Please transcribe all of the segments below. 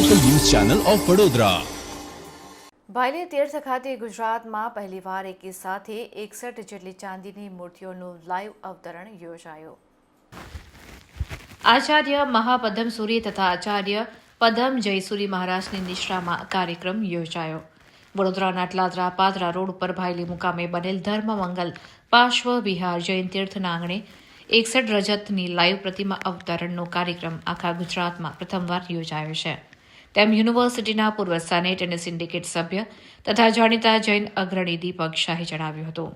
Channel of Vadodara Bhaili તીર્થ ખાતે ગુજરાતમાં પહેલીવાર એકી સાથે એકસઠ જેટલી ચાંદીની મૂર્તિઓનું લાઈવ અવતરણ યોજાયું. આચાર્ય મહાપદમ સુરી તથા આચાર્ય પદમ જયસુરી મહારાજની નિશ્રામાં કાર્યક્રમ યોજાયો. વડોદરાના ટલાદરા પાદરા રોડ ઉપર ભાયલી મુકામે બનેલ ધર્મમંગલ પાર્શ્વ વિહાર જૈન તીર્થના આંગણે એકસઠ રજતની લાઈવ પ્રતિમા અવતરણનો કાર્યક્રમ આખા ગુજરાતમાં પ્રથમવાર યોજાયો છે. તેમ યુનિવર્સિટીના પૂર્વ સેનેટ અને સિન્ડિકેટ સભ્ય તથા જાણીતા જૈન અગ્રણી દીપક શાહે જણાવ્યું હતું.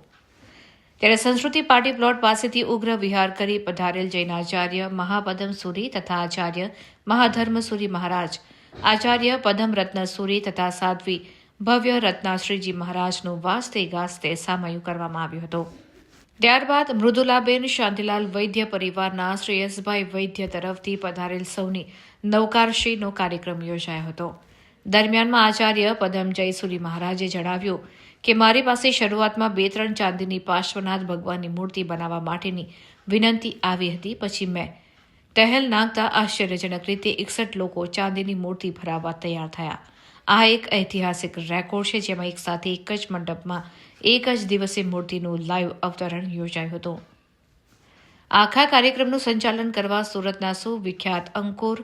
ત્યારે સંસ્કૃતિ પાર્ટી પ્લોટ પાસેથી ઉગ્ર વિહાર કરી પધારેલ જૈન આચાર્ય મહાપદમ સુરી તથા આચાર્ય મહાધર્મ સુરી મહારાજ, આચાર્ય પદમ રત્ન સુરી તથા સાધ્વી ભવ્ય રત્નાશ્રીજી મહારાજનું વાસ્તે ગાસ્તે સામયું કરવામાં આવ્યું હતું. ત્યારબાદ મૃદુલાબેન શાંતિલાલ વૈદ્ય પરિવારના શ્રેયસભાઈ વૈદ્ય તરફથી પધારેલ સૌની નવકારશ્રીનો કાર્યક્રમ યોજાયો હતો. દરમિયાનમાં આચાર્ય પદમ જયસુરી મહારાજે જણાવ્યું કે, મારી પાસે શરૂઆતમાં બે ત્રણ ચાંદીની પાર્શ્વનાથ ભગવાનની મૂર્તિ બનાવવા માટેની વિનંતી આવી હતી. પછી મેં ટહેલ નાખતા આશ્ચર્યજનક રીતે એકસઠ લોકો ચાંદીની મૂર્તિ ભરાવવા તૈયાર થયા. આ એક ઐતિહાસિક રેકોર્ડ છે, જેમાં એક સાથે એક જ મંડપમાં એક જ દિવસે મૂર્તિનું લાઈવ અવતરણ યોજાયું હતું. આખા કાર્યક્રમનું સંચાલન કરવા સુરતના સુવિખ્યાત અંકુર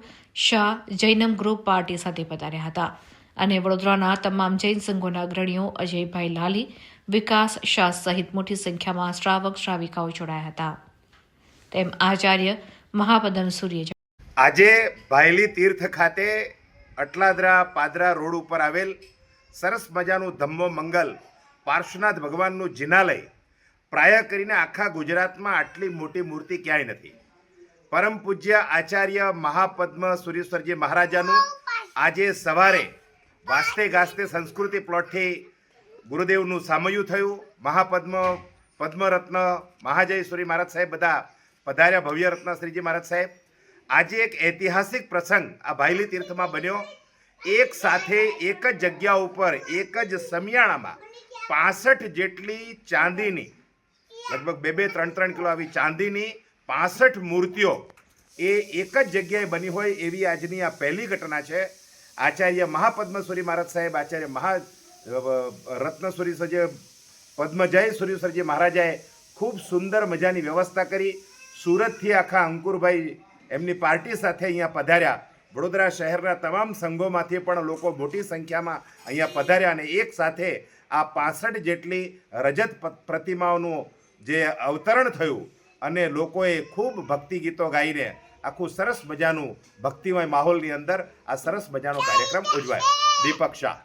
શાહ જૈનમ ગ્રુપ પાર્ટી સાથે પધાર્યા હતા અને વડોદરાના તમામ જૈન સંઘોના અગ્રણીઓ અજયભાઈ લાલી, વિકાસ શાહ સહિત મોટી સંખ્યામાં શ્રાવક શ્રાવિકાઓ જોડાયા હતા. તેમ આચાર્ય મહાપદમ સૂર્ય આજે ભાયલી તીર્થ ખાતે અટલાદરા પાદરા રોડ ઉપર આવેલ સરસ મજાનું ધમ્મો મંગલ પાર્શ્વનાથ ભગવાનનું જિનાલય પ્રાય કરીને આખા ગુજરાતમાં આટલી મોટી મૂર્તિ ક્યાંય નથી. પરમ પૂજ્ય આચાર્ય મહાપદ્મ સુરેશ્વરજી મહારાજાનું આજે સવારે વાસ્તે ગાસ્તે સંસ્કૃતિ પ્લોટથી ગુરુદેવનું સામયું થયું. મહાપદ્મ, પદ્મરત્ન મહાજયશ્વરી મહારાજ સાહેબ બધા પધાર્યા ભવ્ય રત્ન શ્રીજી મહારાજ સાહેબ. આજે એક ઐતિહાસિક પ્રસંગ આ ભાઈલી તીર્થમાં બન્યો. એક સાથે એક જ જગ્યા ઉપર એક જ સમિયાણામાં પાસઠ જેટલી ચાંદીની, લગભગ બે બે ત્રણ ત્રણ કિલો આવી ચાંદીની પાસઠ મૂર્તિઓ, એ એક જ જગ્યાએ બની હોય એવી આજની આ પહેલી ઘટના છે. આચાર્ય મહાપદ્મસુરી મહારાજ સાહેબ, આચાર્ય મહા રત્નસુરી સજે પદ્મજય સુરેશ્વરજી મહારાજાએ ખૂબ સુંદર મજાની વ્યવસ્થા કરી. સુરતથી આખા અંકુરભાઈ એમની પાર્ટી સાથે અહીંયા પધાર્યા. વડોદરા શહેરના તમામ સંઘોમાંથી પણ લોકો મોટી સંખ્યામાં અહીંયા પધાર્યા અને એક સાથે આ પાસઠ જેટલી રજત પ્રતિમાઓનું જે અવતરણ થયું અને લોકોએ ખૂબ ભક્તિ ગીતો ગાઈને આખું સરસ મજાનું ભક્તિમય માહોલની અંદર આ સરસ મજાનો કાર્યક્રમ ઉજવાયો. દીપક શાહ.